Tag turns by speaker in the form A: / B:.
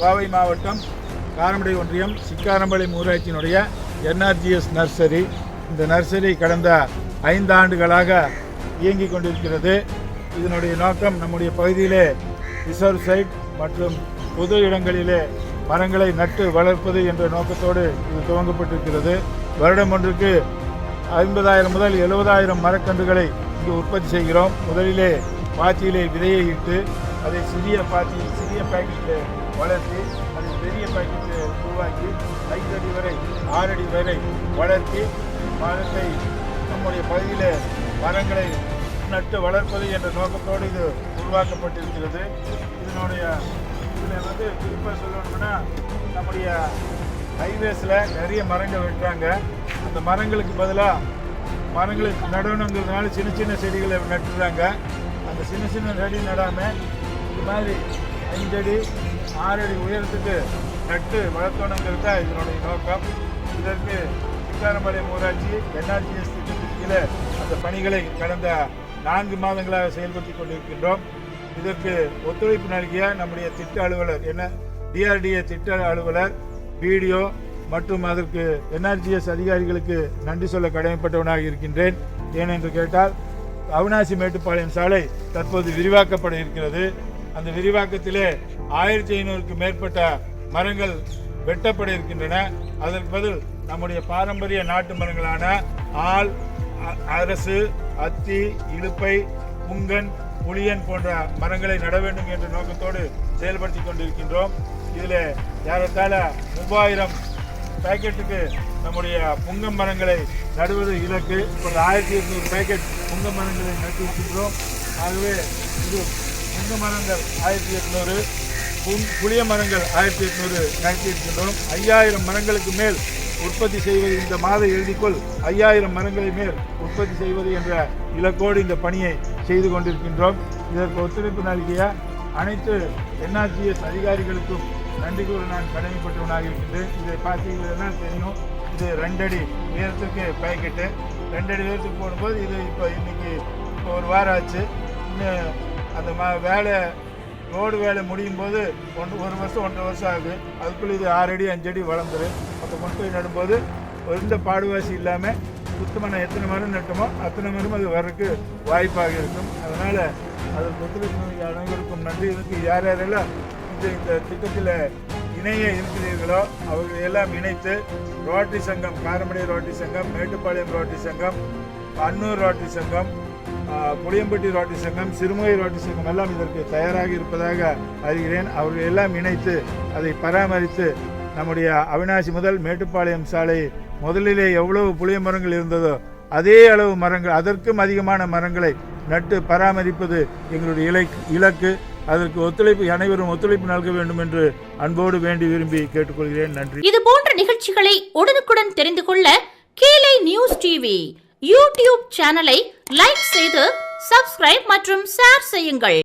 A: கோவை மாவட்டம் காரமடை ஒன்றியம் சிக்காரம்பாளையம் ஊராட்சியினுடைய என்ஆர்ஜிஎஸ் நர்சரி. இந்த நர்சரி கடந்த ஐந்து ஆண்டுகளாக இயங்கிக் கொண்டிருக்கிறது. இதனுடைய நோக்கம் நம்முடைய பகுதியிலே ரிசர்வ் சைட் மற்றும் பொது இடங்களிலே மரங்களை நட்டு வளர்ப்பது என்ற நோக்கத்தோடு இது துவங்கப்பட்டிருக்கிறது. வருடம் ஒன்றுக்கு ஐம்பதாயிரம் முதல் எழுபதாயிரம் மரக்கன்றுகளை இங்கு உற்பத்தி செய்கிறோம். முதலிலே பாத்தியிலே விதையை இட்டு அதை சிறிய பாத்தி சிறிய பாக்கெட்டில் வளர்த்தி அதை பெரிய பேக்கெட்டு உருவாக்கி ஐந்து அடி வரை ஆறு அடி வரை வளர்த்தி மரத்தை நம்முடைய பகுதியில் மரங்களை நட்டு வளர்ப்பது என்ற நோக்கத்தோடு இது உருவாக்கப்பட்டிருக்கிறது. இதனுடைய இதில் வந்து குறிப்பாக சொல்லணும்னா நம்முடைய ஹைவேஸில் நிறைய மரங்கள் வெட்டுறாங்க. அந்த மரங்களுக்கு பதிலாக மரங்களுக்கு நடணுங்கிறதுனால சின்ன சின்ன செடிகளை நட்டுறாங்க. அந்த சின்ன சின்ன செடி நடாமல் இது மாதிரி அஞ்சடி ஆறு அடி உயரத்துக்கு நட்டு வளர்த்தணுங்கிறது தான் இதனுடைய நோக்கம். இதற்கு சிக்காரம்பாளையம் ஊராட்சி என்ஆர்ஜிஎஸ் திட்டத்தின் கீழே அந்த பணிகளை கடந்த நான்கு மாதங்களாக செயல்படுத்தி கொண்டிருக்கின்றோம். இதற்கு ஒத்துழைப்பு நல்கிய நம்முடைய திட்ட அலுவலர் என்ன டிஆர்டிஏ திட்ட அலுவலர் பிடிஓ மற்றும் அதற்கு என்ஆர்ஜிஎஸ் அதிகாரிகளுக்கு நன்றி சொல்ல கடமைப்பட்டவனாக இருக்கின்றேன். ஏனென்று கேட்டால் அவினாசி மேட்டுப்பாளையம் சாலை தற்போது விரிவாக்கப்பட இருக்கிறது. அந்த விரிவாக்கத்திலே ஆயிரத்தி ஐநூறுக்கு மேற்பட்ட மரங்கள் வெட்டப்பட இருக்கின்றன அதற்கு பதில் நம்முடைய பாரம்பரிய நாட்டு மரங்களான ஆல் அ- அரசு அத்தி இலுப்பை புங்கன் புளியன் போன்ற மரங்களை நட வேண்டும் என்ற நோக்கத்தோடு செயல்படுத்தி கொண்டிருக்கின்றோம். இதில் ஏறத்தாழ மூவாயிரம் பேக்கெட்டுக்கு நம்முடைய புங்க மரங்களை நடுவது இலக்கு. ஒரு ஆயிரத்தி எட்நூறு பேக்கெட் புங்க மரங்களை நட்டு இருக்கின்றோம். ஆகவே இது சிங்க மரங்கள் ஆயிரத்தி எட்நூறு புங் புளிய மரங்கள் ஆயிரத்தி எட்நூறு நடத்தியிருக்கின்றோம் ஐயாயிரம் மரங்களுக்கு மேல் உற்பத்தி செய்வது இந்த மாத இறுதிக்குள் ஐயாயிரம் மரங்களை மேல் உற்பத்தி செய்வது என்ற இலக்கோடு இந்த பணியை செய்து கொண்டிருக்கின்றோம். இதற்கு ஒத்துழைப்பு நல்கிய அனைத்து என்ஆர்ஜிஎஸ் அதிகாரிகளுக்கும் நன்றி கூற நான் கடமைப்பட்டவனாக இருக்கின்றேன். இதை பார்த்தீங்கன்னா தெரியும்? இது ரெண்டடி உயரத்துக்கு பேக்கெட்டு ரெண்டடி உயரத்துக்கு போடும்போது இது இப்போ இன்னைக்கு இப்போ ஒரு வாரம் ஆச்சு. இன்னும் அந்த மா வேலை ரோடு வேலை முடியும் போது ஒன்று ஒரு வருஷம் ஒன்றரை வருஷம் ஆகுது. அதுக்குள்ளே இது ஆறு அடி அஞ்சு அடி வளர்ந்துரு. அப்போ கொண்டு போய் நடும்போது எந்த பாடுவாசி இல்லாமல் சுத்தமாக நான் எத்தனை மரம் நட்டோமோ அத்தனை மரம் அது வர்றதுக்கு வாய்ப்பாக இருக்கும். அதனால் அது ஒத்துழைப்பு அனைவருக்கும் நன்றி. இதுக்கு யார் யாரெல்லாம் இந்த இந்த திட்டத்தில் இணைய இருக்கிறீர்களோ அவர்கள் எல்லாம் இணைத்து ரோட்டரி சங்கம் காரமடை ரோட்டரி சங்கம் மேட்டுப்பாளையம் ரோட்டரி சங்கம் அன்னூர் ரோட்டரி சங்கம் புளியம்பட்டி ரோட்டி சங்கம் சிறுமுகை ரோட்டி சங்கம் எல்லாம் இதற்கு தயாராக இருப்பதாக அறிகிறேன். அவர்கள் எல்லாம் இணைத்து அதை பராமரித்து நம்முடைய அவினாசி முதல் மேட்டுப்பாளையம் சாலை முதலிலே எவ்வளவு புளிய மரங்கள் இருந்ததோ அதே அளவு மரங்கள் அதற்கும் அதிகமான மரங்களை நட்டு பராமரிப்பது எங்களுடைய இலை இலக்கு. அதற்கு ஒத்துழைப்பு அனைவரும் ஒத்துழைப்பு நல்க வேண்டும் என்று அன்போடு வேண்டி விரும்பி கேட்டுக்கொள்கிறேன். நன்றி.
B: இது போன்ற நிகழ்ச்சிகளை உடனுக்குடன் தெரிந்து கொள்ள கீழே நியூஸ் டிவி யூடியூப் சேனலை லைக் செய்து சப்ஸ்கிரைப் மற்றும் ஷேர் செய்யுங்கள்.